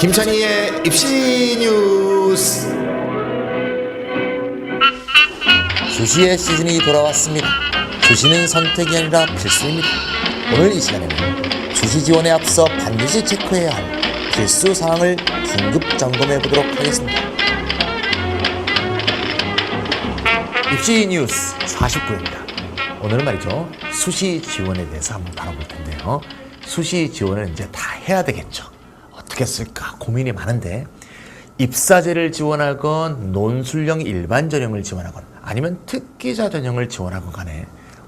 김찬희의 입시 뉴스. 수시의 시즌이 돌아왔습니다. 수시는 선택이 아니라 필수입니다. 오늘 이 시간에는 수시 지원에 앞서 반드시 체크해야 할 필수 사항을 긴급 점검해 보도록 하겠습니다. 입시 뉴스 49입니다. 오늘은 말이죠. 수시 지원에 대해서 한번 다뤄볼 텐데요. 수시 지원을 이제 다 해야 되겠죠. 어떻게 쓸까 고민이 많은데 입사제를 지원하건 논술형 일반 전형을 지원하건 아니면 특기자 전형을 지원하건 간에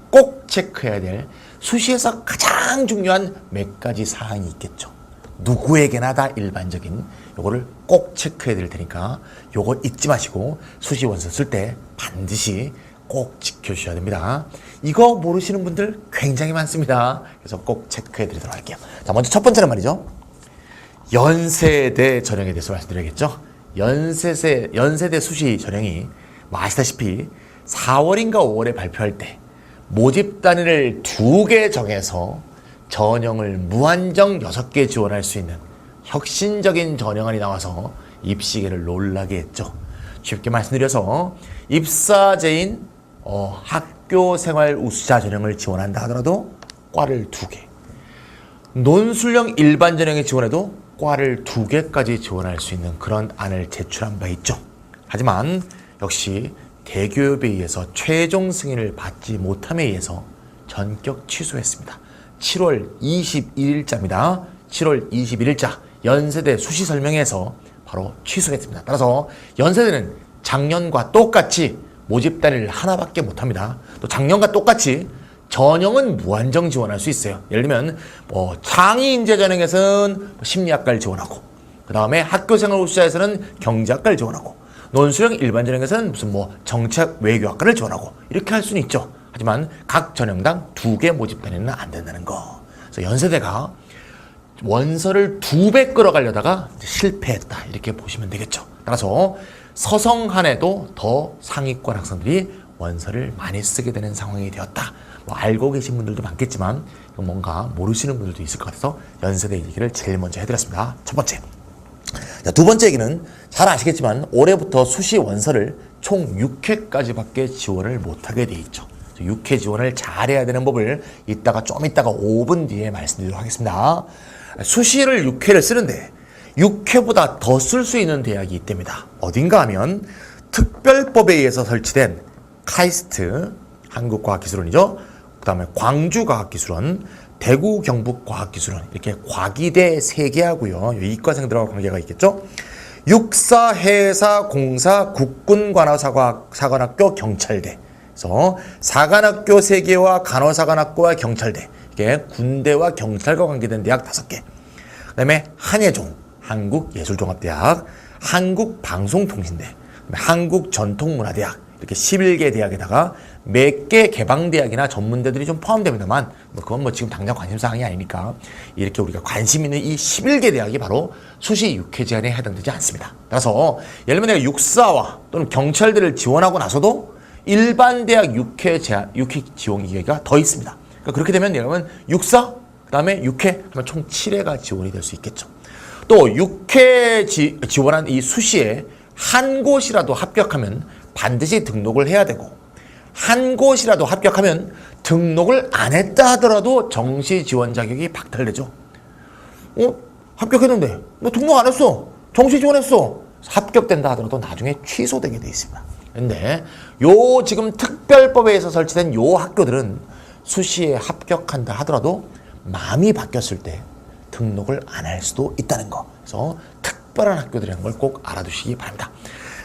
꼭 체크해야 될 수시에서 가장 중요한 몇 가지 사항이 있겠죠. 누구에게나 다 일반적인 요거를 꼭 체크해야 될 테니까 요거 잊지 마시고 수시 원서 쓸 때 반드시 꼭 지켜주셔야 됩니다. 이거 모르시는 분들 굉장히 많습니다. 그래서 꼭 체크해 드리도록 할게요. 자, 먼저 첫 번째는 말이죠. 연세대 전형에 대해서 말씀드려야겠죠. 연세대, 연세대 수시 전형이 뭐 아시다시피 4월인가 5월에 발표할 때 모집 단위를 두 개 정해서 전형을 무한정 6개 지원할 수 있는 혁신적인 전형안이 나와서 입시계를 놀라게 했죠. 쉽게 말씀드려서 입사제인 어, 학교 생활 우수자 전형을 지원한다 하더라도 과를 두 개, 논술형 일반 전형에 지원해도 과를 두 개까지 지원할 수 있는 그런 안을 제출한 바 있죠. 하지만 역시 대교협에 의해서 최종 승인을 받지 못함에 의해서 전격 취소했습니다. 7월 21일자입니다. 7월 21일자 연세대 수시 설명에서 바로 취소했습니다. 따라서 연세대는 작년과 똑같이 모집 단위를 하나밖에 못합니다. 또 작년과 똑같이 전형은 무한정 지원할 수 있어요. 예를 들면 뭐 창의 인재 전형에서는 뭐 심리학과를 지원하고 그 다음에 학교생활 우수자에서는 경제학과를 지원하고 논술형 일반 전형에서는 무슨 뭐 정책 외교학과를 지원하고 이렇게 할 수는 있죠. 하지만 각 전형당 두 개 모집 단위는 안 된다는 거. 그래서 연세대가 원서를 두 배 끌어가려다가 실패했다 이렇게 보시면 되겠죠. 따라서 서성한에도 더 상위권 학생들이 원서를 많이 쓰게 되는 상황이 되었다. 뭐 알고 계신 분들도 많겠지만 뭔가 모르시는 분들도 있을 것 같아서 연세대 얘기를 제일 먼저 해드렸습니다. 첫 번째. 자, 두 번째 얘기는 잘 아시겠지만 올해부터 수시 원서를 총 6회까지밖에 지원을 못하게 돼 있죠. 6회 지원을 잘해야 되는 법을 이따가 좀 이따가 5분 뒤에 말씀드리도록 하겠습니다. 수시를 6회를 쓰는데 6회보다 더 쓸 수 있는 대학이 있답니다. 어딘가 하면 특별법에 의해서 설치된 카이스트 한국과학기술원이죠. 그 다음에 광주과학기술원, 대구 경북과학기술원 이렇게 과기대 세 개하고요. 이과생들하고 관계가 있겠죠. 육사, 해사, 공사, 국군관아사관 사관학교, 경찰대. 그래서 사관학교 세 개와 간호사관학교와 경찰대. 이게 군대와 경찰과 관계된 대학 다섯 개. 그다음에 한예종, 한국예술종합대학, 한국방송통신대, 한국전통문화대학 이렇게 11개 대학에다가 몇 개 개방대학이나 전문대들이 좀 포함됩니다만 뭐 그건 뭐 지금 당장 관심사항이 아니니까 이렇게 우리가 관심 있는 이 11개 대학이 바로 수시 6회 제한에 해당되지 않습니다. 따라서 예를 들면 내가 육사와 또는 경찰대를 지원하고 나서도 일반 대학 6회 제한, 6회 지원 기회가 더 있습니다. 그러니까 그렇게 되면 여러분 육사 그다음에 6회 그러면 총 7회가 지원이 될 수 있겠죠. 또 6회 지, 지원한 이 수시에 한 곳이라도 합격하면 반드시 등록을 해야 되고 한 곳이라도 합격하면 등록을 안 했다 하더라도 정시 지원 자격이 박탈되죠. 어? 합격했는데 너 등록 안 했어. 정시 지원했어. 합격된다 하더라도 나중에 취소되게 돼 있습니다. 근데 요 지금 특별법에 의해서 설치된 요 학교들은 수시에 합격한다 하더라도 마음이 바뀌었을 때 등록을 안 할 수도 있다는 거. 그래서 특별한 학교들이라는 걸꼭 알아두시기 바랍니다.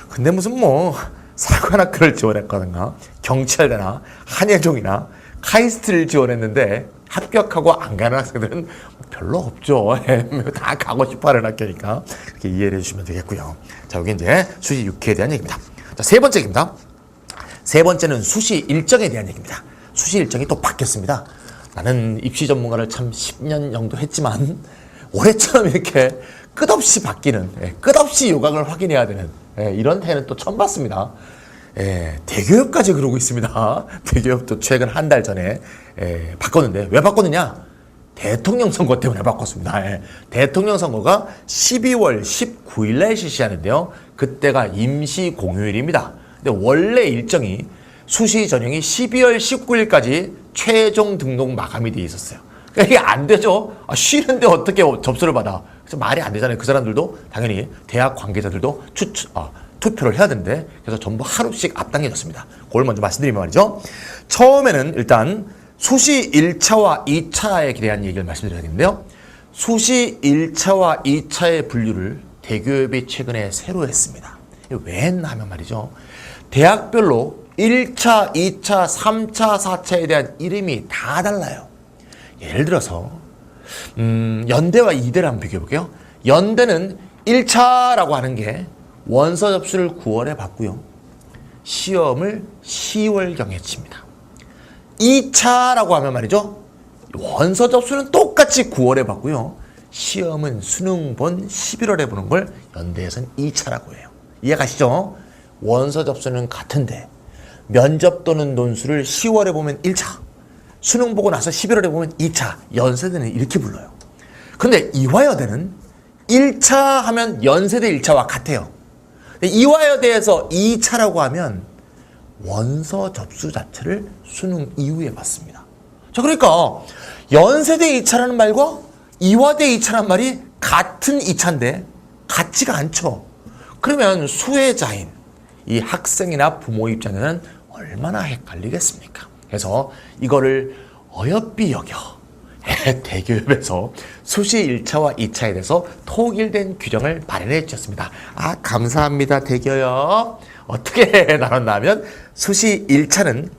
근데 무슨 뭐 사관학교를 지원했거든요. 경찰대나 한예종이나 카이스트를 지원했는데 합격하고 안 가는 학생들은 별로 없죠. 다 가고 싶어 하는 학교니까 이렇게 이해를 해주시면 되겠고요. 자, 여기 이제 수시 6회에 대한 얘기입니다. 자, 세 번째 얘기입니다. 세 번째는 수시 일정에 대한 얘기입니다. 수시 일정이 또 바뀌었습니다. 나는 입시 전문가를 참 10년 정도 했지만 올해처럼 이렇게 끝없이 바뀌는 예, 끝없이 요각을 확인해야 되는 예, 이런 해는 또 처음 봤습니다. 예, 대기업까지 그러고 있습니다. 대기업도 최근 한 달 전에 예, 바꿨는데 왜 바꿨느냐? 대통령 선거 때문에 바꿨습니다. 예. 대통령 선거가 12월 19일 날 실시하는데요. 그때가 임시 공휴일입니다. 근데 원래 일정이 수시 전형이 12월 19일까지 최종 등록 마감이 돼 있었어요. 그러니까 이게 안 되죠. 아, 쉬는데 어떻게 접수를 받아? 그래서 말이 안 되잖아요. 그 사람들도 당연히 대학 관계자들도 추, 아, 투표를 해야 되는데 그래서 전부 하루씩 앞당겨졌습니다. 그걸 먼저 말씀드리면 말이죠. 처음에는 일단 수시 1차와 2차에 대한 얘기를 말씀드려야겠는데요. 수시 1차와 2차의 분류를 대교협이 최근에 새로 했습니다. 왜 했나 하면 말이죠. 대학별로 1차, 2차, 3차, 4차에 대한 이름이 다 달라요. 예를 들어서 음, 연대와 이대를 한번 비교해 볼게요. 연대는 1차라고 하는 게 원서 접수를 9월에 받고요. 시험을 10월경에 칩니다. 2차라고 하면 말이죠. 원서 접수는 똑같이 9월에 받고요. 시험은 수능 본 11월에 보는 걸 연대에서는 2차라고 해요. 이해 가시죠? 원서 접수는 같은데 면접 또는 논술을 10월에 보면 1차, 수능 보고 나서 11월에 보면 2차, 연세대는 이렇게 불러요. 근데 이화여대는 1차 하면 연세대 1차와 같아요. 이화여대에서 2차라고 하면 원서 접수 자체를 수능 이후에 받습니다. 자, 그러니까 연세대 2차라는 말과 이화대 2차라는 말이 같은 2차인데 같지가 않죠. 그러면 수혜자인 이 학생이나 부모 입장에서는 얼마나 헷갈리겠습니까? 그래서 이거를 어여삐 여겨 대교협에서 수시 1차와 2차에 대해서 통일된 규정을 마련해 주셨습니다. 아, 감사합니다, 대교협. 어떻게 나눴냐면 수시 1차는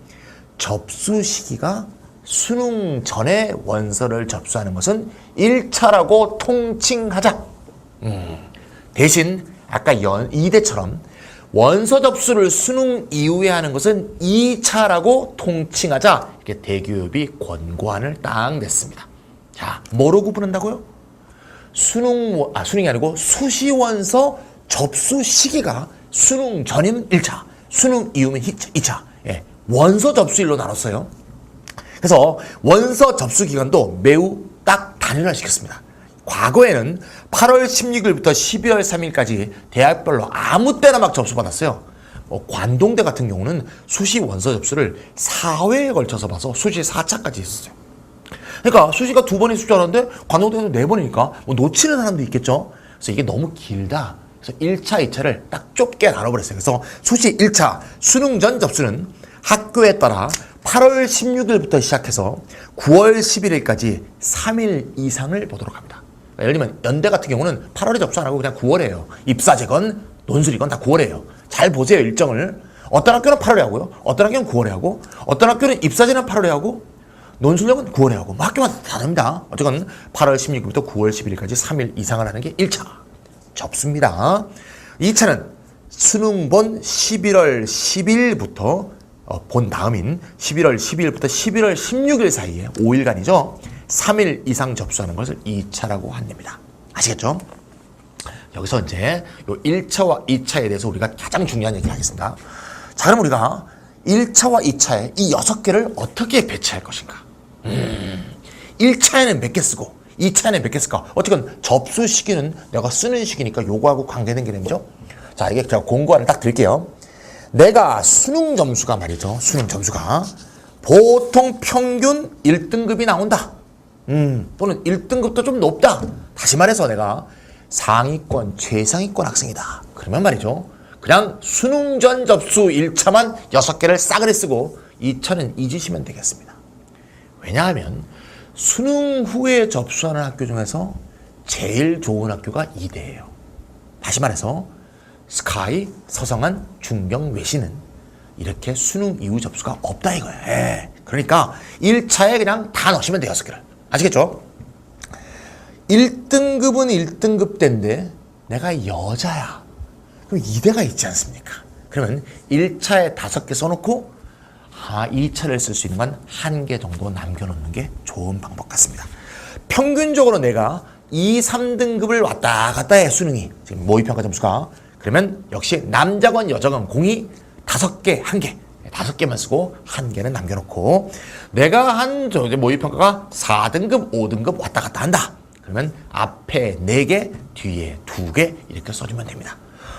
접수 시기가 수능 전에 원서를 접수하는 것은 1차라고 통칭하자. 음, 대신 아까 연 2대처럼 원서 접수를 수능 이후에 하는 것은 2차라고 통칭하자. 이렇게 대교협이 권고안을 딱 냈습니다. 자, 뭐로 구분한다고요? 수능, 아, 수능이 아니고 수시원서 접수 시기가 수능 전이면 1차, 수능 이후면 2차. 예, 원서 접수일로 나눴어요. 그래서 원서 접수 기간도 매우 딱 단일화시켰습니다. 과거에는 8월 16일부터 12월 3일까지 대학별로 아무 때나 막 접수받았어요. 뭐 관동대 같은 경우는 수시 원서 접수를 4회에 걸쳐서 봐서 수시 4차까지 했었어요. 그러니까 수시가 두 번이 수준하는데 관동대는 네 번이니까 뭐 놓치는 사람도 있겠죠. 그래서 이게 너무 길다. 그래서 1차, 2차를 딱 좁게 나눠버렸어요. 그래서 수시 1차 수능 전 접수는 학교에 따라 8월 16일부터 시작해서 9월 11일까지 3일 이상을 보도록 합니다. 예를 들면 연대 같은 경우는 8월에 접수 안 하고 그냥 9월에 해요. 입사제건 논술이건 다 9월에 해요. 잘 보세요 일정을. 어떤 학교는 8월에 하고요. 어떤 학교는 9월에 하고 어떤 학교는 입사제는 8월에 하고 논술력은 9월에 하고 뭐 학교마다 다릅니다. 어쨌건 8월 16일부터 9월 10일까지 3일 이상을 하는 게 1차 접수입니다. 2차는 수능 본 11월 10일부터 어, 본 다음인 11월 12일부터 11월 16일 사이에 5일간이죠. 3일 이상 접수하는 것을 2차라고 합니다. 아시겠죠? 여기서 이제 요 1차와 2차에 대해서 우리가 가장 중요한 얘기를 하겠습니다. 자, 그럼 우리가 1차와 2차에 이 6개를 어떻게 배치할 것인가? 음, 1차에는 몇 개 쓰고 2차에는 몇 개 쓸까? 어쨌든 접수 시기는 내가 쓰는 시기니까 요거하고 관계된 개념이죠. 자, 이게 제가 공고안을 딱 드릴게요. 내가 수능 점수가 말이죠. 수능 점수가 보통 평균 1등급이 나온다. 음, 또는 1등급도 좀 높다. 다시 말해서 내가 상위권, 최상위권 학생이다. 그러면 말이죠. 그냥 수능 전 접수 1차만 6개를 싸그리 쓰고 2차는 잊으시면 되겠습니다. 왜냐하면 수능 후에 접수하는 학교 중에서 제일 좋은 학교가 이대예요. 다시 말해서 스카이, 서성한, 중경, 외신은 이렇게 수능 이후 접수가 없다 이거예요. 예. 그러니까 1차에 그냥 다 넣으시면 돼요. 6개를. 아시겠죠? 1등급은 1등급 때인데 내가 여자야. 그럼 2대가 있지 않습니까? 그러면 1차에 5개 써놓고 아, 2차를 쓸 수 있는 건 한 개 정도 남겨놓는 게 좋은 방법 같습니다. 평균적으로 내가 2, 3등급을 왔다 갔다 해 수능이 지금 모의평가 점수가 그러면 역시 남자건 여자건 공이 다섯 개, 한 개. 다섯 개만 쓰고 한 개는 남겨놓고 내가 한저 모의 평가가 4등급, 5등급 왔다 갔다 한다. 그러면 앞에 네 개, 뒤에 두개 이렇게 써주면 됩니다.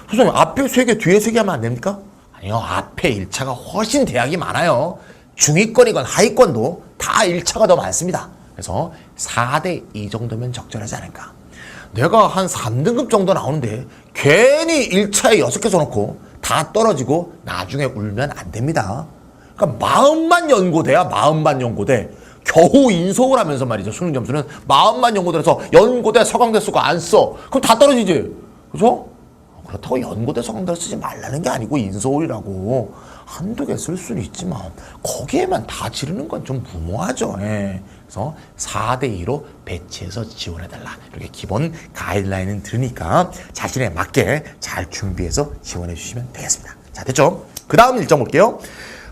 선생님 앞에 세 개, 뒤에 세개 하면 안 됩니까? 아니요. 앞에 1차가 훨씬 대학이 많아요. 중위권이건 하위권도 다 1차가 더 많습니다. 그래서 4대 2 정도면 적절하지 않을까. 내가 한 3등급 정도 나오는데 괜히 1차에 6개 써놓고 다 떨어지고 나중에 울면 안 됩니다. 그러니까 마음만 연고돼야 마음만 연고돼. 겨우 인속을 하면서 말이죠. 수능 점수는 마음만 연고돼서 연고대 서강대 쓰고 안 써. 그럼 다 떨어지지. 그죠? 그렇다고 연고대 서강대를 쓰지 말라는 게 아니고 인서울이라고 한두 개 쓸 수는 있지만 거기에만 다 지르는 건 좀 무모하죠. 예. 그래서 4대 2로 배치해서 지원해 달라. 이렇게 기본 가이드라인은 들으니까 자신에 맞게 잘 준비해서 지원해 주시면 되겠습니다. 자, 됐죠? 그 다음 일정 볼게요.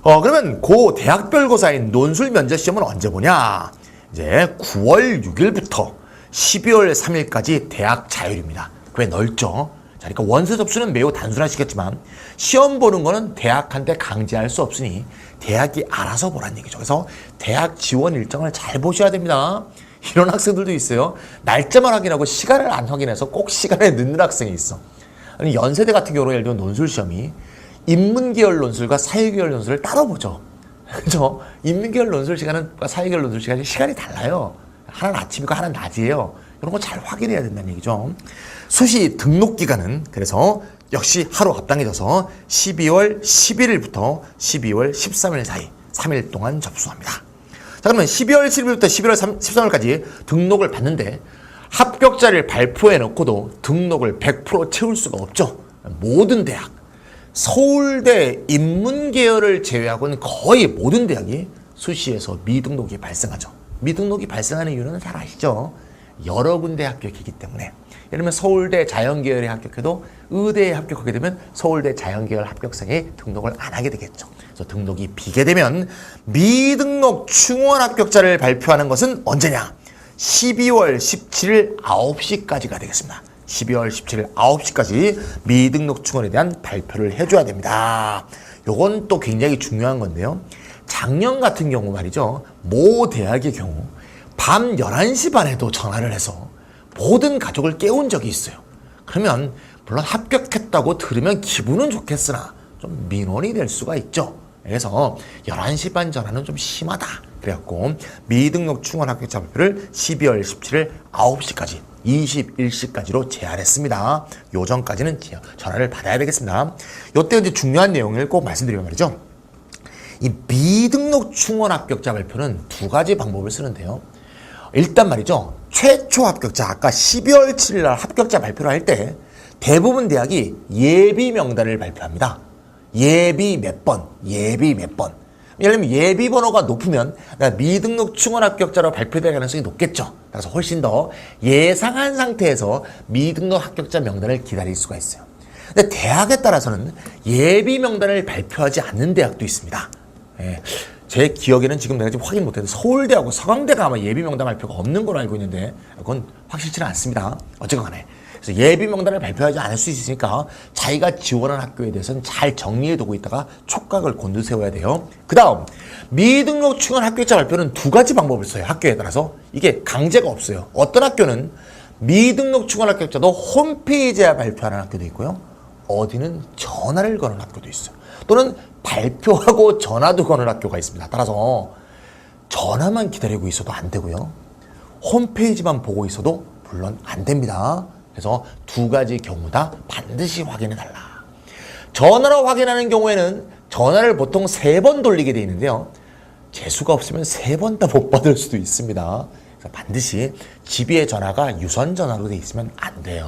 어, 그러면 고 대학별고사인 논술 면접 시험은 언제 보냐? 이제 9월 6일부터 12월 3일까지 대학 자율입니다. 꽤 넓죠? 자, 그러니까 원서 접수는 매우 단순하시겠지만 시험 보는 거는 대학한테 강제할 수 없으니 대학이 알아서 보란 얘기죠. 그래서 대학 지원 일정을 잘 보셔야 됩니다. 이런 학생들도 있어요. 날짜만 확인하고 시간을 안 확인해서 꼭 시간에 늦는 학생이 있어. 아니 연세대 같은 경우는 예를 들어 논술 시험이 인문계열 논술과 사회계열 논술을 따로 보죠. 그죠? 인문계열 논술 시간은 사회계열 논술 시간이 시간이 달라요. 하나는 아침이고 하나는 낮이에요. 이런 거 잘 확인해야 된다는 얘기죠. 수시 등록 기간은 그래서 역시 하루 앞당겨져서 12월 11일부터 12월 13일 사이 3일 동안 접수합니다. 자 그러면 12월 7일부터 11월 13일까지 등록을 받는데 합격자를 발표해 놓고도 등록을 100% 채울 수가 없죠. 모든 대학 서울대 인문계열을 제외하고는 거의 모든 대학이 수시에서 미등록이 발생하죠. 미등록이 발생하는 이유는 잘 아시죠? 여러 군데 합격이기 때문에. 예를 들면 서울대 자연계열에 합격해도 의대에 합격하게 되면 서울대 자연계열 합격생에 등록을 안 하게 되겠죠. 그래서 등록이 비게 되면 미등록 충원 합격자를 발표하는 것은 언제냐? 12월 17일 9시까지가 되겠습니다. 12월 17일 9시까지 미등록 충원에 대한 발표를 해줘야 됩니다. 요건 또 굉장히 중요한 건데요. 작년 같은 경우 말이죠. 모 대학의 경우 밤 11시 반에도 전화를 해서 모든 가족을 깨운 적이 있어요. 그러면 물론 합격했다고 들으면 기분은 좋겠으나 좀 민원이 될 수가 있죠. 그래서 11시 반 전화는 좀 심하다. 그래갖고 미등록 충원 합격자 발표를 12월 17일 9시까지 21시까지로 제한했습니다. 요 전까지는 전화를 받아야 되겠습니다. 요때 이제 중요한 내용을 꼭 말씀드리면 말이죠. 이 미등록 충원 합격자 발표는 두 가지 방법을 쓰는데요. 일단 말이죠. 최초 합격자, 아까 12월 7일 날 합격자 발표를 할 때 대부분 대학이 예비 명단을 발표합니다. 예비 몇 번, 예비 몇 번. 예를 들면 예비 번호가 높으면 미등록 충원 합격자로 발표될 가능성이 높겠죠. 그래서 훨씬 더 예상한 상태에서 미등록 합격자 명단을 기다릴 수가 있어요. 근데 대학에 따라서는 예비 명단을 발표하지 않는 대학도 있습니다. 예. 제 기억에는 지금 내가 지금 확인 못해도 서울대하고 서강대가 아마 예비 명단 발표가 없는 걸로 알고 있는데 그건 확실치는 않습니다. 어쨌건 간에. 그래서 예비 명단을 발표하지 않을 수 있으니까 자기가 지원한 학교에 대해서는 잘 정리해 두고 있다가 촉각을 곤두세워야 돼요. 그 다음 미등록 충원 합격자 발표는 두 가지 방법을 써요. 학교에 따라서 이게 강제가 없어요. 어떤 학교는 미등록 충원 합격자도 홈페이지에 발표하는 학교도 있고요. 어디는 전화를 거는 학교도 있어요. 또는 발표하고 전화도 거는 학교가 있습니다. 따라서 전화만 기다리고 있어도 안 되고요. 홈페이지만 보고 있어도 물론 안 됩니다. 그래서 두 가지 경우 다 반드시 확인해 달라. 전화로 확인하는 경우에는 전화를 보통 세 번 돌리게 돼 있는데요. 재수가 없으면 세 번 다 못 받을 수도 있습니다. 그래서 반드시 집에 전화가 유선 전화로 돼 있으면 안 돼요.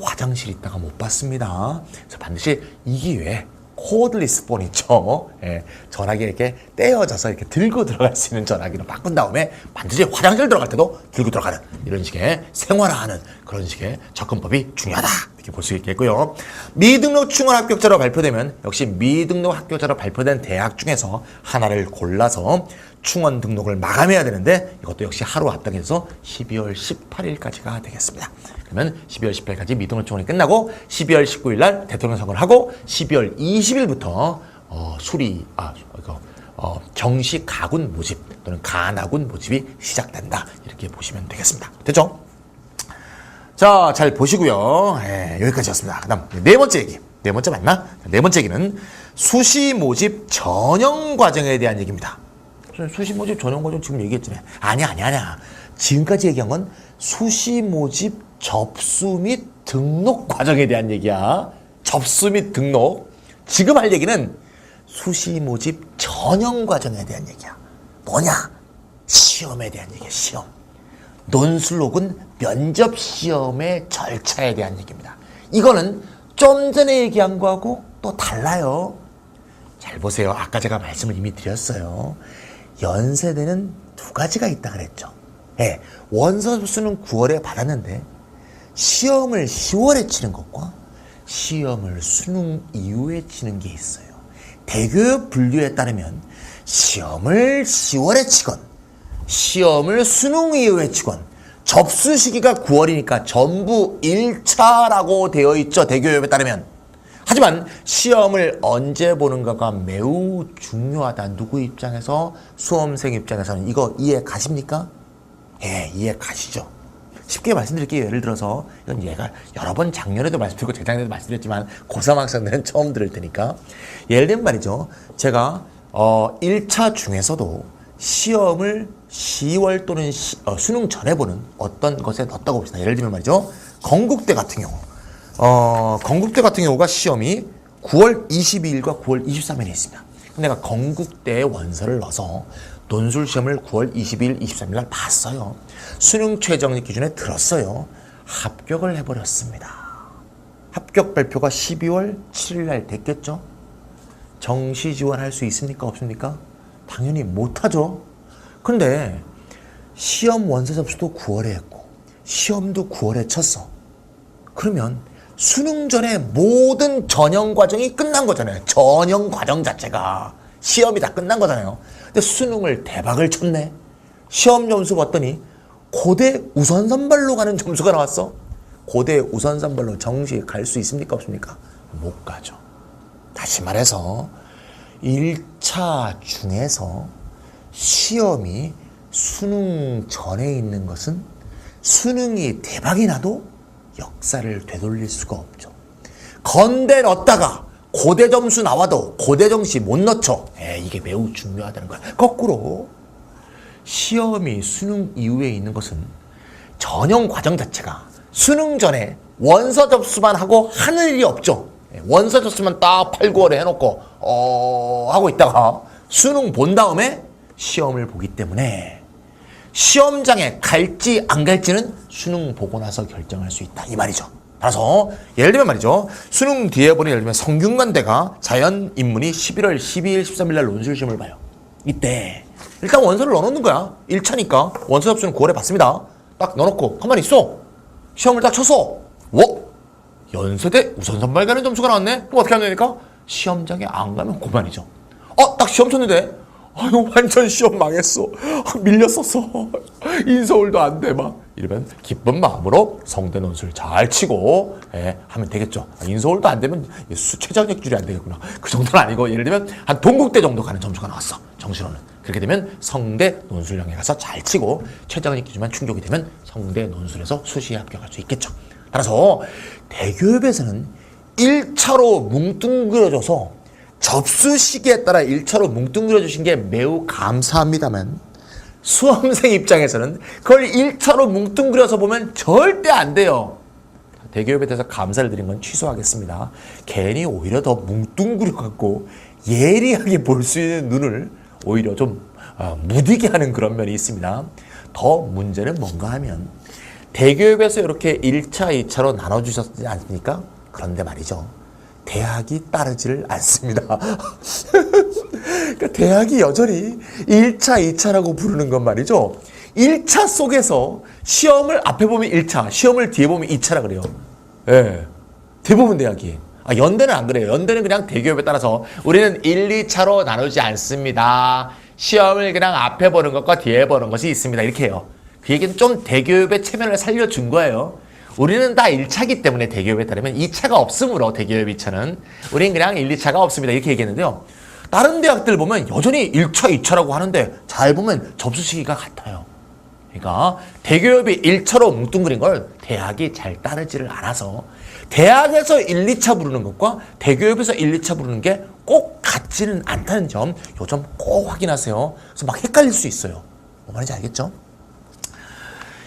화장실 있다가 못 받습니다. 그래서 반드시 이 기회에 코드리스 폰 있죠. 예, 전화기 이렇게 떼어져서 이렇게 들고 들어갈 수 있는 전화기로 바꾼 다음에 반드시 화장실 들어갈 때도 들고 들어가는 이런 식의 생활화하는 그런 식의 접근법이 중요하다. 이렇게 볼 수 있겠고요. 미등록 충원 합격자로 발표되면 역시 미등록 합격자로 발표된 대학 중에서 하나를 골라서 충원 등록을 마감해야 되는데 이것도 역시 하루 앞당겨서 12월 18일까지가 되겠습니다. 그러면 12월 18일까지 미등록 충원이 끝나고 12월 19일 날 대통령 선거를 하고 12월 20일부터 어, 수리 아 이거 어, 정시 가군 모집 또는 간하군 모집이 시작된다 이렇게 보시면 되겠습니다. 됐죠? 자, 잘 보시고요. 예, 여기까지였습니다. 그 다음 네 번째 얘기. 네 번째 맞나? 네 번째 얘기는 수시 모집 전형 과정에 대한 얘기입니다. 수시 모집 전형 과정 지금 얘기했잖아요. 아니야, 아니야, 아니야. 지금까지 얘기한 건 수시 모집 접수 및 등록 과정에 대한 얘기야. 접수 및 등록. 지금 할 얘기는 수시 모집 전형 과정에 대한 얘기야. 뭐냐? 시험에 대한 얘기야, 시험. 논술록은 면접 시험의 절차에 대한 얘기입니다. 이거는 좀 전에 얘기한 거하고 또 달라요. 잘 보세요. 아까 제가 말씀을 이미 드렸어요. 연세대는 두 가지가 있다 그랬죠. 예, 원서 접수는 9월에 받았는데 시험을 10월에 치는 것과 시험을 수능 이후에 치는 게 있어요. 대교육 분류에 따르면 시험을 10월에 치건 시험을 수능 이후에 치건 접수 시기가 9월이니까 전부 1차라고 되어 있죠. 대교협에 따르면. 하지만 시험을 언제 보는가가 매우 중요하다. 누구 입장에서 수험생 입장에서는 이거 이해 가십니까? 예, 이해 가시죠. 쉽게 말씀드릴게요. 예를 들어서 이건 얘가 여러 번 작년에도 말씀드리고 재작년에도 말씀드렸지만 고3 학생들은 처음 들을 테니까 예를 들면 말이죠. 제가 어 1차 중에서도 시험을 10월 또는 시- 어, 수능 전에 보는 어떤 것에 넣었다고 봅시다. 예를 들면 말이죠. 건국대 같은 경우 어, 건국대 같은 경우가 시험이 9월 22일과 9월 23일에 있습니다. 내가 건국대에 원서를 넣어서 논술 시험을 9월 22일, 23일 날 봤어요. 수능 최저학력 기준에 들었어요. 합격을 해버렸습니다. 합격 발표가 12월 7일 날 됐겠죠? 정시 지원할 수 있습니까? 없습니까? 당연히 못하죠. 근데 시험 원서 접수도 9월에 했고 시험도 9월에 쳤어. 그러면 수능 전에 모든 전형 과정이 끝난 거잖아요. 전형 과정 자체가 시험이 다 끝난 거잖아요. 근데 수능을 대박을 쳤네. 시험 점수 봤더니 고대 우선 선발로 가는 점수가 나왔어. 고대 우선 선발로 정시에 갈수 있습니까? 없습니까? 못 가죠. 다시 말해서 1차 중에서 시험이 수능 전에 있는 것은 수능이 대박이 나도 역사를 되돌릴 수가 없죠. 건대 넣었다가 고대 점수 나와도 고대 정시 못 넣죠. 에, 이게 매우 중요하다는 거야. 거꾸로 시험이 수능 이후에 있는 것은 전형 과정 자체가 수능 전에 원서 접수만 하고 하는 일이 없죠. 예, 원서 접수만 딱 8, 9월에 해놓고 어 하고 있다가 수능 본 다음에 시험을 보기 때문에 시험장에 갈지 안 갈지는 수능 보고 나서 결정할 수 있다 이 말이죠. 따라서 예를 들면 말이죠. 수능 뒤에 보는 예를 들면 성균관대가 자연 인문이 11월 12일 13일 날 논술 시험을 봐요. 이때 일단 원서를 넣어놓는 거야. 1차니까 원서 접수는 9월에 받습니다. 딱 넣어놓고 가만히 있어. 시험을 딱 쳐서 워 연세대 우선 선발 가는 점수가 나왔네. 그럼 어떻게 하면 됩니까? 시험장에 안 가면 그만이죠. 어, 딱 시험 쳤는데 아유 완전 시험 망했어. 아, 밀렸었어. 인서울도 안 돼 막. 이러면 기쁜 마음으로 성대 논술 잘 치고 예, 하면 되겠죠. 아, 인서울도 안 되면 수 최저학력 줄이 안 되겠구나. 그 정도는 아니고 예를 들면 한 동국대 정도 가는 점수가 나왔어. 정시로는. 그렇게 되면 성대 논술형에 가서 잘 치고 최저학력 기준만 충족이 되면 성대 논술에서 수시에 합격할 수 있겠죠. 따라서 대교협에서는 1차로 뭉뚱그려져서 접수 시기에 따라 1차로 뭉뚱그려 주신 게 매우 감사합니다만 수험생 입장에서는 그걸 1차로 뭉뚱그려서 보면 절대 안 돼요. 대기업에 대해서 감사를 드린 건 취소하겠습니다. 괜히 오히려 더 뭉뚱그려 갖고 예리하게 볼 수 있는 눈을 오히려 좀 어, 무디게 하는 그런 면이 있습니다. 더 문제는 뭔가 하면 대기업에서 이렇게 1차, 2차로 나눠주셨지 않습니까? 그런데 말이죠. 대학이 따르지를 않습니다. 그러니까 대학이 여전히 1차, 2차라고 부르는 건 말이죠. 1차 속에서 시험을 앞에 보면 1차, 시험을 뒤에 보면 2차라 그래요. 예. 대부분 대학이. 아, 연대는 안 그래요. 연대는 그냥 대기업에 따라서 우리는 1, 2차로 나누지 않습니다. 시험을 그냥 앞에 보는 것과 뒤에 보는 것이 있습니다. 이렇게 해요. 그 얘기는 좀 대기업의 체면을 살려준 거예요. 우리는 다 1차기 때문에 대기업에 따르면 2차가 없으므로 대기업 2차는 우리는 그냥 1, 2차가 없습니다. 이렇게 얘기했는데요. 다른 대학들 보면 여전히 1차, 2차라고 하는데 잘 보면 접수 시기가 같아요. 그러니까 대기업이 1차로 뭉뚱그린 걸 대학이 잘 따르지를 않아서 대학에서 1, 2차 부르는 것과 대기업에서 1, 2차 부르는 게 꼭 같지는 않다는 점, 요점 꼭 확인하세요. 그래서 막 헷갈릴 수 있어요. 뭐 말인지 알겠죠?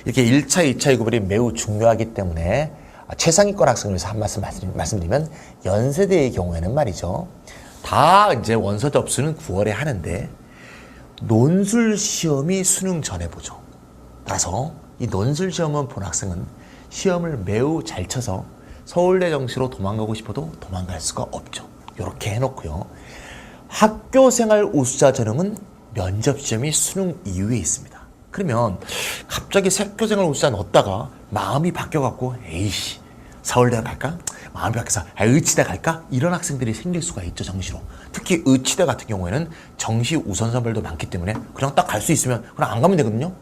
이렇게 1차, 2차의 구별이 매우 중요하기 때문에 최상위권 학생을 위해서 한 말씀 말씀- 말씀드리면 연세대의 경우에는 말이죠. 다 이제 원서 접수는 9월에 하는데 논술 시험이 수능 전에 보죠. 따라서 이 논술 시험을 본 학생은 시험을 매우 잘 쳐서 서울대 정시로 도망가고 싶어도 도망갈 수가 없죠. 이렇게 해놓고요. 학교 생활 우수자 전형은 면접 시험이 수능 이후에 있습니다. 그러면 갑자기 학교 생활 우수자 넣었다가 마음이 바뀌어갖고 에이씨 서울대 갈까? 마음이 바뀌어서 아, 의치대 갈까? 이런 학생들이 생길 수가 있죠 정시로. 특히 의치대 같은 경우에는 정시 우선 선발도 많기 때문에 그냥 딱 갈 수 있으면 그냥 안 가면 되거든요.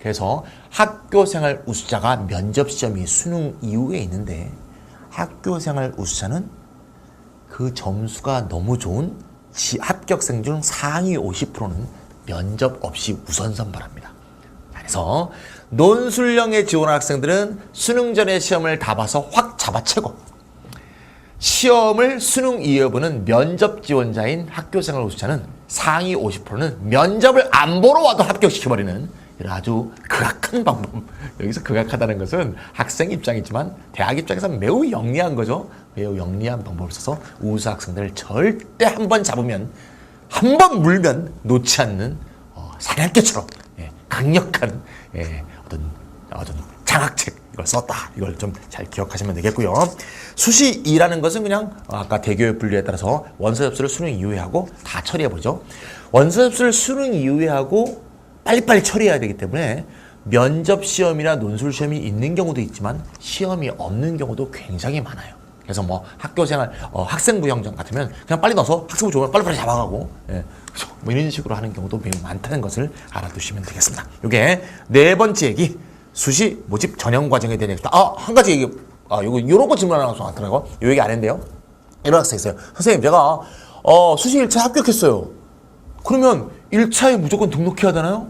그래서 학교 생활 우수자가 면접 시험이 수능 이후에 있는데 학교 생활 우수자는 그 점수가 너무 좋은 지- 합격생 중 상위 50%는 면접 없이 우선 선발합니다. 그래서 논술형에 지원한 학생들은 수능 전에 시험을 다 봐서 확 잡아채고 시험을 수능 이후에 보는 면접 지원자인 학교생활 우수자는 상위 50%는 면접을 안 보러 와도 합격시켜버리는 이런 아주 극악한 방법. 여기서 극악하다는 것은 학생 입장이지만 대학 입장에서는 매우 영리한 거죠. 매우 영리한 방법을 써서 우수 학생들을 절대 한 번 잡으면 한 번 물면 놓지 않는 어, 사냥개처럼 예, 강력한 예, 어떤 어떤 장학책 이걸 썼다. 이걸 좀 잘 기억하시면 되겠고요. 수시 2라는 것은 그냥 아까 대교육 분류에 따라서 원서 접수를 수능 이후에 하고 다 처리해 보죠. 원서 접수를 수능 이후에 하고 빨리빨리 처리해야 되기 때문에 면접 시험이나 논술 시험이 있는 경우도 있지만 시험이 없는 경우도 굉장히 많아요. 그래서 뭐 학교 생활 어, 학생부 형정 같으면 그냥 빨리 넣어서 학생부 좋으면 빨리빨리 잡아가고 예, 그죠? 뭐 이런 식으로 하는 경우도 매우 많다는 것을 알아두시면 되겠습니다. 이게 네 번째 얘기 수시 모집 전형 과정에 대한 얘기입니다. 아, 한 가지 얘기, 아, 요거, 요런 거 질문 하나 왔더라고요. 요 얘기 안 했는데요. 이런 학생 있어요. 선생님, 제가, 어, 수시 1차 합격했어요. 그러면 1차에 무조건 등록해야 되나요?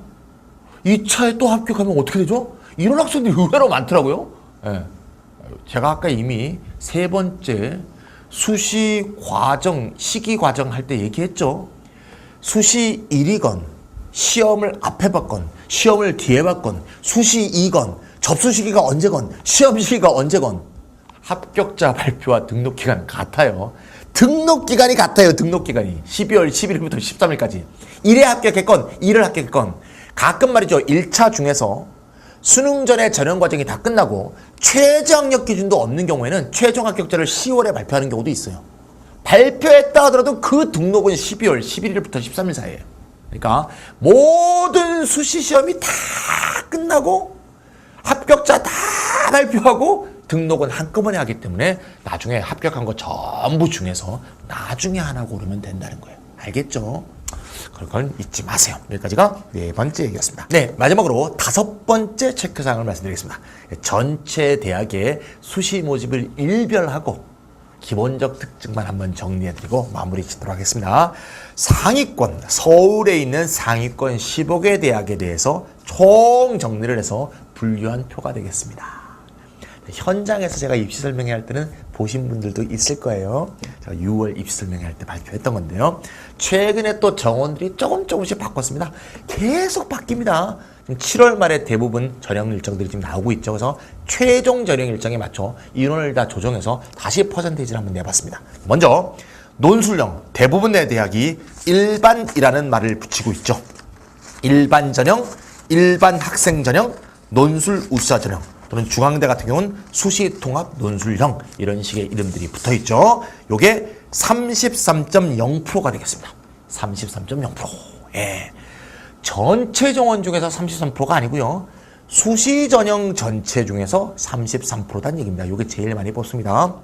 2차에 또 합격하면 어떻게 되죠? 이런 학생들이 의외로 많더라고요. 예. 제가 아까 이미 세 번째 수시 과정, 시기 과정 할 때 얘기했죠. 수시 1이건 시험을 앞에 봤건 시험을 뒤에 봤건 수시 2건 접수 시기가 언제건 시험 시기가 언제건 합격자 발표와 등록 기간 같아요. 등록 기간이 같아요. 등록 기간이 12월 11일부터 13일까지 1회 합격했건 2를 합격했건 가끔 말이죠. 1차 중에서 수능 전에 전형 과정이 다 끝나고 최저 학력 기준도 없는 경우에는 최종 합격자를 10월에 발표하는 경우도 있어요. 발표했다 하더라도 그 등록은 12월 11일부터 13일 사이에요. 그러니까 모든 수시 시험이 다 끝나고 합격자 다 발표하고 등록은 한꺼번에 하기 때문에 나중에 합격한 거 전부 중에서 나중에 하나 고르면 된다는 거예요. 알겠죠? 그런 건 잊지 마세요. 여기까지가 네 번째 얘기였습니다. 네, 마지막으로 다섯 번째 체크사항을 말씀드리겠습니다. 전체 대학의 수시 모집을 일별하고 기본적 특징만 한번 정리해드리고 마무리 짓도록 하겠습니다. 상위권, 서울에 있는 상위권 15개 대학에 대해서 총 정리를 해서 분류한 표가 되겠습니다. 현장에서 제가 입시 설명회 할 때는 보신 분들도 있을 거예요. 제가 6월 입시 설명회 할 때 발표했던 건데요. 최근에 또 정원들이 조금 조금씩 바꿨습니다. 계속 바뀝니다. 지금 7월 말에 대부분 전형 일정들이 지금 나오고 있죠. 그래서 최종 전형 일정에 맞춰 인원을 다 조정해서 다시 퍼센테이지를 한번 내봤습니다. 먼저 논술형 대부분의 대학이 일반이라는 말을 붙이고 있죠. 일반 전형, 일반 학생 전형, 논술 우수자 전형 또는 중앙대 같은 경우는 수시 통합 논술형 이런 식의 이름들이 붙어 있죠. 요게 33.0%가 되겠습니다. 33.0%. 예. 전체 정원 중에서 33%가 아니고요. 수시 전형 전체 중에서 33%다는 얘기입니다. 요게 제일 많이 뽑습니다.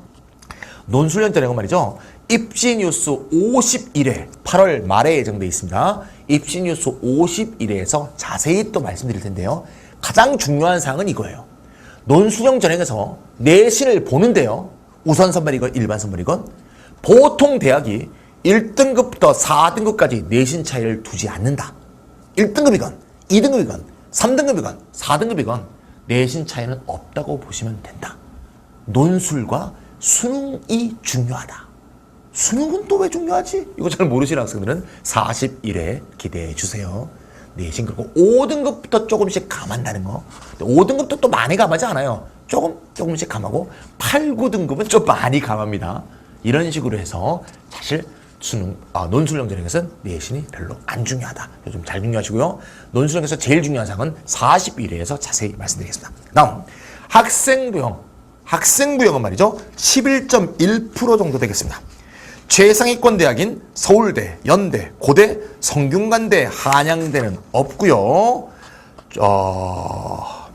논술련 전형은 말이죠. 입시 뉴스 51회 8월 말에 예정돼 있습니다. 입시 뉴스 51회에서 자세히 또 말씀드릴 텐데요. 가장 중요한 사항은 이거예요. 논술형 전형에서 내신을 보는데요. 우선 선발이건 일반 선발이건 보통 대학이 1등급부터 4등급까지 내신 차이를 두지 않는다. 1등급이건 2등급이건 3등급이건 4등급이건 내신 차이는 없다고 보시면 된다. 논술과 수능이 중요하다. 수능은 또 왜 중요하지? 이거 잘 모르시는 학생들은 41회 기대해 주세요. 내신 그리고 5등급부터 조금씩 감한다는 거. 5등급도 또 많이 감하지 않아요. 조금 조금씩 감하고 8, 9등급은 좀 많이 감합니다. 이런 식으로 해서 사실 수능 아, 논술형전형에서는 내신이 별로 안 중요하다. 좀잘 중요하시고요. 논술형에서 제일 중요한 사항은 41회에서 자세히 말씀드리겠습니다. 다음 학생부형 학생부형은 말이죠. 11.1% 정도 되겠습니다. 최상위권 대학인 서울대, 연대, 고대, 성균관대, 한양대는 없고요. 어,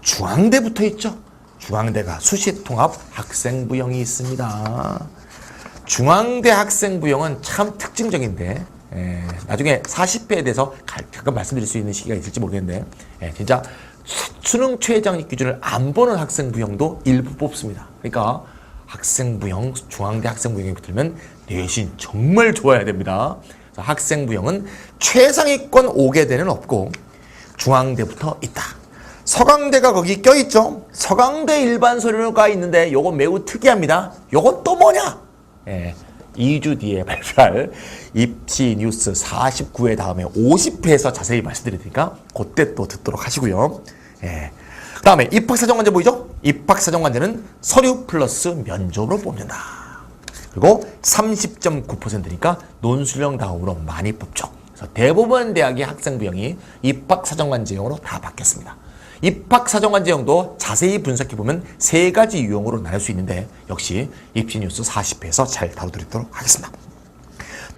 중앙대 붙어 있죠. 중앙대가 수시통합 학생부형이 있습니다. 중앙대 학생부형은 참 특징적인데 예, 나중에 40회에 대해서 가- 잠깐 말씀드릴 수 있는 시기가 있을지 모르겠는데 예, 진짜 수- 수능 최저학력 기준을 안 보는 학생부형도 일부 뽑습니다. 그러니까 학생부형, 중앙대 학생부형이 붙으면 내신 정말 좋아야 됩니다. 학생부형은 최상위권 5개대는 없고 중앙대부터 있다. 서강대가 거기 껴있죠. 서강대 일반 서류가 있는데 요거 매우 특이합니다. 요건 또 뭐냐? 예, 2주 뒤에 발표할 입시 뉴스 49회 다음에 50회에서 자세히 말씀드릴 테니까 그때 또 듣도록 하시고요. 예. 그 다음에 입학사정관제 보이죠? 입학사정관제는 서류 플러스 면접으로 뽑는다. 그리고 30.9%니까 논술형 다음으로 많이 뽑죠. 그래서 대부분 대학의 학생부형이 입학사정관제형으로 다 바뀌었습니다. 입학사정관제형도 자세히 분석해보면 세 가지 유형으로 나눌 수 있는데 역시 입시뉴스 40회에서 잘 다뤄드리도록 하겠습니다.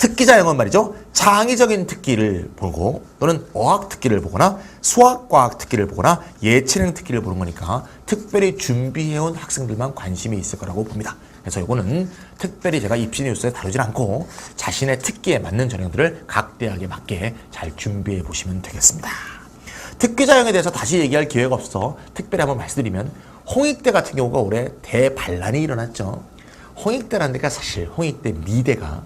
특기자형은 말이죠. 창의적인 특기를 보고 또는 어학 특기를 보거나 수학과학 특기를 보거나 예체능 특기를 보는 거니까 특별히 준비해온 학생들만 관심이 있을 거라고 봅니다. 그래서 이거는 특별히 제가 입시 뉴스에 다루진 않고 자신의 특기에 맞는 전형들을 각 대학에 맞게 잘 준비해 보시면 되겠습니다. 특기 자형에 대해서 다시 얘기할 기회가 없어 특별히 한번 말씀드리면 홍익대 같은 경우가 올해 대반란이 일어났죠. 홍익대라는 데가 사실 홍익대 미대가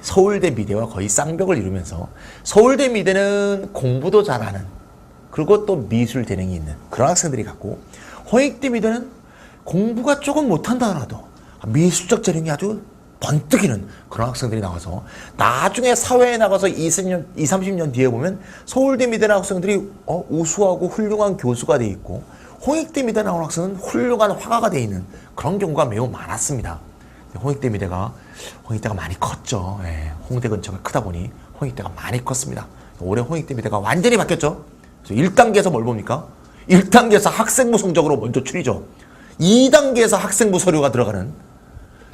서울대 미대와 거의 쌍벽을 이루면서 서울대 미대는 공부도 잘하는 그리고 또 미술 재능이 있는 그런 학생들이 갖고 홍익대 미대는 공부가 조금 못한다 하더라도 미술적 재능이 아주 번뜩이는 그런 학생들이 나와서 나중에 사회에 나가서 20년, 20, 30년 뒤에 보면 서울대 미대 나온 학생들이 어, 우수하고 훌륭한 교수가 돼 있고 홍익대 미대 나온 학생은 훌륭한 화가가 돼 있는 그런 경우가 매우 많았습니다. 홍익대 미대가 홍익대가 많이 컸죠. 예, 홍대 근처가 크다 보니 홍익대가 많이 컸습니다. 올해 홍익대 미대가 완전히 바뀌었죠. 그래서 1단계에서 뭘 봅니까? 1단계에서 학생부 성적으로 먼저 추리죠. 2단계에서 학생부 서류가 들어가는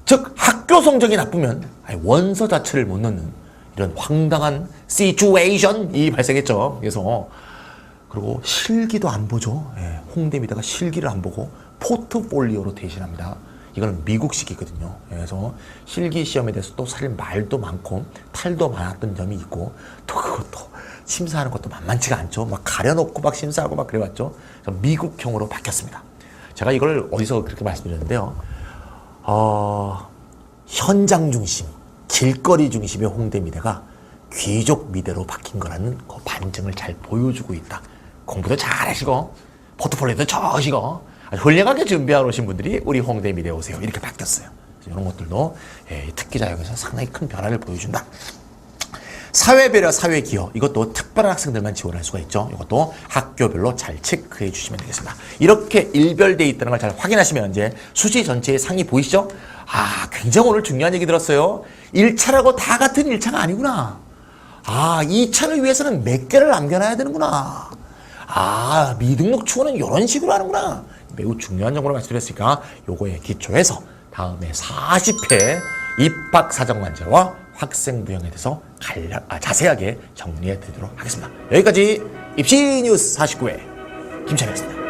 즉 학교 성적이 나쁘면 원서 자체를 못 넣는 이런 황당한 시츄에이션이 발생했죠. 그래서 그리고 실기도 안 보죠. 예, 홍대 미대가 실기를 안 보고 포트폴리오로 대신합니다. 이거는 미국식이거든요. 예, 그래서 실기 시험에 대해서 또 사실 말도 많고 탈도 많았던 점이 있고 또 그것도 심사하는 것도 만만치가 않죠. 막 가려놓고 막 심사하고 막 그래왔죠. 미국형으로 바뀌었습니다. 제가 이걸 어디서 그렇게 말씀드렸는데요. 어, 현장 중심, 길거리 중심의 홍대 미대가 귀족 미대로 바뀐 거라는 그 반증을 잘 보여주고 있다. 공부도 잘 하시고, 포트폴리오도 좋으시고, 훌륭하게 준비하러 오신 분들이 우리 홍대 미대 오세요. 이렇게 바뀌었어요. 이런 것들도 예, 특기자형에서 상당히 큰 변화를 보여준다. 사회배려, 사회기여 이것도 특별한 학생들만 지원할 수가 있죠. 이것도 학교별로 잘 체크해 주시면 되겠습니다. 이렇게 일별돼 있다는 걸 잘 확인하시면 이제 수시 전체의 상이 보이시죠? 아, 굉장히 오늘 중요한 얘기 들었어요. 1차라고 다 같은 1차가 아니구나. 아, 2차를 위해서는 몇 개를 남겨놔야 되는구나. 아, 미등록 추구는 이런 식으로 하는구나. 매우 중요한 정보를 말씀드렸으니까 요거에 기초해서 다음에 40회 입학사정관제와 학생부형에 대해서 간략, 아, 자세하게 정리해 드리도록 하겠습니다. 여기까지 입시 뉴스 49회 김찬이었습니다.